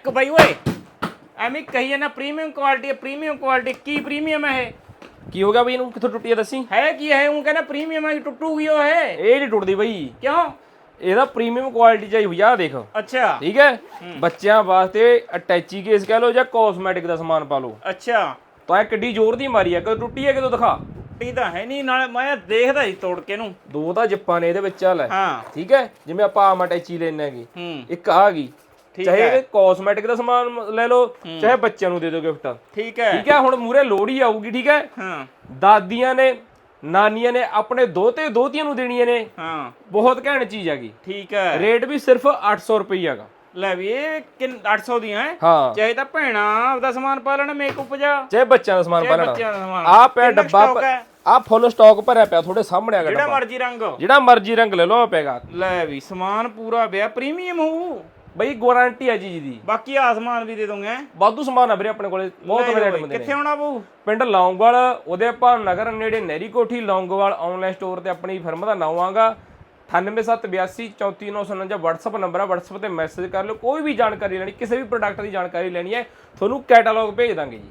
ਇੱਕ ਬਈ ਓਏ ਐਵੇਂ ਕਹੀ ਨਾ ਪ੍ਰੀਮੀਅਮ ਕੁਆਲਿਟੀ ਹੈ ਪ੍ਰੀਮੀਅਮ ਕੁਆਲਿਟੀ ਕੀ ਪ੍ਰੀਮੀਅਮ ਹੈ ਇਹ? ਕੀ ਹੋ ਗਿਆ ਬਈ ਇਹਨੂੰ ਕਿੱਥੋਂ ਟੁੱਟੀ ਆ ਦੱਸੀ? ਹੈ ਕੀ ਹੈ? ਉਹ ਕਹਿੰਦਾ ਪ੍ਰੀਮੀਅਮ ਹੈ ਟੁੱਟੂਗੀ ਉਹ ਹੈ। ਇਹ ਨਹੀਂ ਟੁੱਟਦੀ ਬਈ। ਕਿਉਂ? ਇਹਦਾ ਪ੍ਰੀਮੀਅਮ ਕੁਆਲਿਟੀ ਚਾਹੀ ਹੋਈ ਆ ਦੇਖ। ਅੱਛਾ। ਠੀਕ ਹੈ? ਬੱਚਿਆਂ ਵਾਸਤੇ ਅਟੈਚੀ ਕੇਸ ਕਹਿ ਲਓ ਜਾਂ ਕਾਸਮੈਟਿਕ ਦਾ ਸਮਾਨ ਪਾ ਲਓ। ਅੱਛਾ। ਤਾਂ ਇਹ ਕਿੱਡੀ ਜ਼ੋਰ ਦੀ ਮਾਰੀ ਆ ਕਦੋਂ ਟੁੱਟੀ ਹੈ ਕਦੋਂ ਦਿਖਾ? ਟੀ ਤਾਂ ਹੈ ਨਹੀਂ ਨਾਲ ਮੈਂ ਦੇਖਦਾ ਸੀ ਤੋੜ ਕੇ ਨੂੰ ਦੋ ਤਾਂ ਜਿੱਪਾਂ ਨੇ ਇਹਦੇ ਵਿੱਚ ਚੱਲ। ਹਾਂ। ਠੀਕ ਹੈ? ਜਿਵੇਂ ਆਪਾਂ ਆਮ ਅਟੈਚੀ ਲੈਣੇ ਹੈਗੇ। ਹੂੰ। ਇੱਕ ਆ ਗਈ। ਚਾਹੇ ਕਾਸਮੈਟਿਕ ਦਾ ਸਮਾਨ ਲੈ ਲਓ ਚਾਹੇ ਬੱਚਿਆਂ ਨੂੰ ਦੇ ਦਿਓ ਗਿਫਟ। ਠੀਕ ਹੈ। ਠੀਕ ਹੈ ਹੁਣ ਮੂਰੇ ਲੋਹੜੀ ਆਊਗੀ ਠੀਕ ਹੈ? ਹਾਂ। ਦਾਦੀਆਂ ਨੇ ਨਾਨੀਆਂ ਨੇ ਆਪਣੇ ਦੋਤੇ ਦੋਤੀਆਂ ਨੂੰ ਦੇਣੀਆਂ ਨੇ। ਹਾਂ। ਬਹੁਤ ਘੈਂਟ ਚੀਜ਼ ਹੈਗੀ। ਠੀਕ ਹੈ। ਰੇਟ ਵੀ ਸਿਰਫ 800 ਰੁਪਏ ਹੈਗਾ। ਲੈ ਵੀ ਇਹ ਕਿੰਨ 800 ਦੀਆਂ ਹੈ? ਚਾਹੇ ਤਾਂ ਭੈਣਾ ਆਪਦਾ ਸਮਾਨ ਪਾ ਲੈਣਾ ਮੇਕਅਪ ਜਾ। ਚਾਹੇ ਬੱਚਿਆਂ ਦਾ ਸਮਾਨ ਦਾ ਸਮਾਨ। ਆ ਪਿਆ ਡੱਬਾ? ਆ ਫੁੱਲ ਸਟਾਕ ਭਰਿਆ ਪਿਆ ਤੁਹਾਡੇ ਸਾਹਮਣੇ ਹੈਗਾ ਜਿਹੜਾ ਡੱਬਾ। ਮਰਜ਼ੀ ਰੰਗ। ਜਿਹੜਾ ਮਰਜ਼ੀ ਰੰਗ ਲੈ ਲਓ ਆ ਪੈਗਾ ਲੈ ਵੀ ਸਮਾਨ ਪੂਰਾ ਪਿਆ ਪ੍ਰੀਮੀਅਮ ਹੋਊ। ਬਈ ਗਾਰੰਟੀ ਹੈ ਜੀ ਦੀ ਬਾਕੀ ਆਸਮਾਨ ਵੀ ਦੇ ਦੋਗੇ ਵਾਧੂ ਸਮਾਨ ਆ ਵੀਰੇ ਆਪਣੇ ਕੋਲੇ ਬਹੁਤ ਵੈਰਾਈਟੀ ਬੰਦੇ ਨੇ ਕਿੱਥੇ ਆਉਣਾ ਪਊ? ਪਿੰਡ ਲੌਂਗਵਾਲ ਉਹਦੇ ਭਾਨ ਨਗਰ ਨੇੜੇ ਨਹਿਰੀ ਕੋਠੀ ਲੌਂਗਵਾਲ ਆਨਲਾਈਨ ਸਟੋਰ ਤੇ ਆਪਣੀ ਫਰਮ ਦਾ ਨਾਮ ਆਗਾ 9878834949 WhatsApp ਨੰਬਰ ਆ WhatsApp ਤੇ ਮੈਸੇਜ ਕਰ ਲਓ। ਕੋਈ ਵੀ ਜਾਣਕਾਰੀ ਲੈਣੀ ਕਿਸੇ ਵੀ ਪ੍ਰੋਡਕਟ ਦੀ ਜਾਣਕਾਰੀ ਲੈਣੀ ਹੈ ਤੁਹਾਨੂੰ ਕੈਟਾਲੌਗ ਭੇਜ ਦਾਂਗੇ ਜੀ।